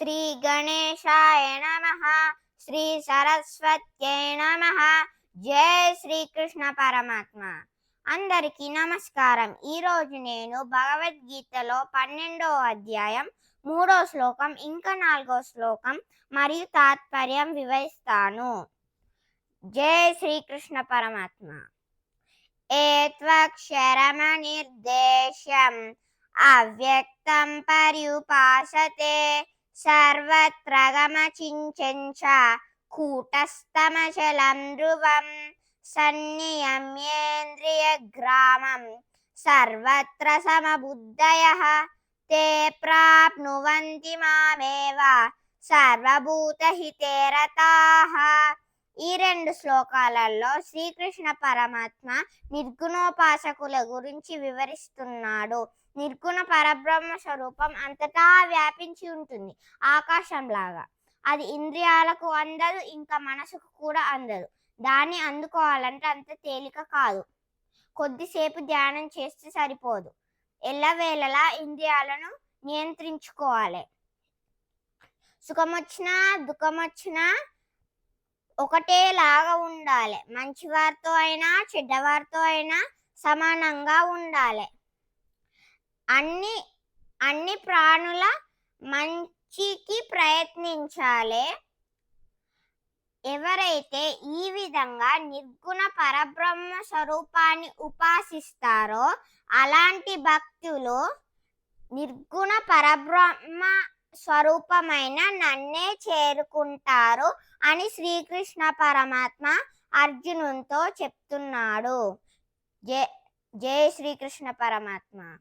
శ్రీ గణేశాయ నమ. శ్రీ సరస్వత్యై నమ. జై శ్రీకృష్ణ పరమాత్మ. అందరికీ నమస్కారం. ఈరోజు నేను భగవద్గీతలో పన్నెండవ అధ్యాయం మూడో శ్లోకం ఇంకా నాలుగో శ్లోకం మరియు తాత్పర్యం వివరిస్తాను. జై శ్రీకృష్ణ పరమాత్మ. ఏత్వక్షరమనిర్దేశం అవ్యక్తం పర్యుపాసతే. సర్వత్ర గమచించ కూటస్థమచలం ధ్రువం సన్నియమ్యేంద్రియగ్రామం సర్వత్ర సమబుద్ధయః ते ప్రాప్నువంతి మామేవ సర్వభూతహితే రతాః ఈ రెండు శ్లోకాలలో శ్రీకృష్ణ పరమాత్మ నిర్గుణోపాసకుల గురించి వివరిస్తున్నాడు. నిర్గుణ పరబ్రహ్మ స్వరూపం అంతటా వ్యాపించి ఉంటుంది. ఆకాశంలాగా. అది ఇంద్రియాలకు అందదు ఇంకా మనసుకు కూడా అందదు. దాన్ని అందుకోవాలంటే అంత తేలిక కాదు. కొద్దిసేపు ధ్యానం చేస్తే సరిపోదు. ఎల్లవేళలా ఇంద్రియాలను నియంత్రించుకోవాలి. సుఖమొచ్చినా దుఃఖమొచ్చినా ఒకటేలాగా ఉండాలి. మంచివారితో అయినా చెడ్డవారితో అయినా సమానంగా ఉండాలి. అన్ని అన్ని ప్రాణుల మంచికి ప్రయత్నించాలి. ఎవరైతే ఈ విధంగా నిర్గుణ పరబ్రహ్మ స్వరూపాన్ని ఉపాసిస్తారో అలాంటి భక్తులు నిర్గుణ పరబ్రహ్మ స్వరూపమైన నన్నే చేరుకుంటారు అని శ్రీకృష్ణ పరమాత్మ అర్జునునితో చెప్తున్నాడు. జై జై శ్రీకృష్ణ పరమాత్మ.